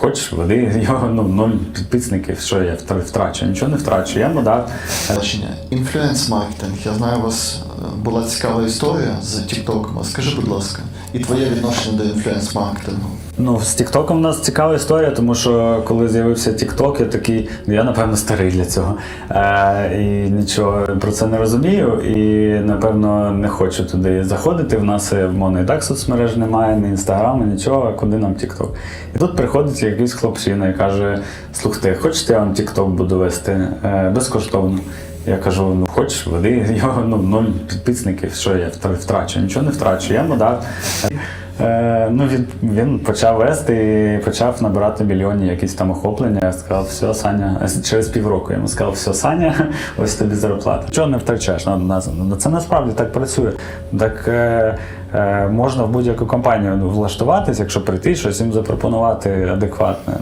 хочеш води, його ну, ноль підписників, що я втрачу, нічого не втрачу. Я йому дав. Бачення. Інфлюенс-маркетинг. Я знаю, у вас е, була цікава історія з TikTok. Скажи, будь ласка, і твоє відношення до інфлюенс-маркетингу. Ну, з Тіктоком у нас цікава історія, тому що коли з'явився Тікток, я такий, ну я напевно старий для цього. Е, і нічого про це не розумію, і напевно не хочу туди заходити. В нас е, в мене і так соцмереж немає, ні інстаграму, нічого, куди нам Тікток. І тут приходить якийсь хлопчина і каже: слухайте, хочете, я вам Тікток буду вести е, безкоштовно. Я кажу, ну хочеш, веди його ну, ноль підписників, що я втрачу, нічого не втрачу. Я мудак. Е, ну, він, він почав вести і почав набирати мільйонні якісь там охоплення. Я сказав, все, Саня, через півроку. Я йому сказав, все, Саня, ось тобі зарплата. Чого не втрачаєш? Ну, на- ну, це насправді так працює. Так е, е, можна в будь-яку компанію влаштуватись, якщо прийти щось їм запропонувати адекватне.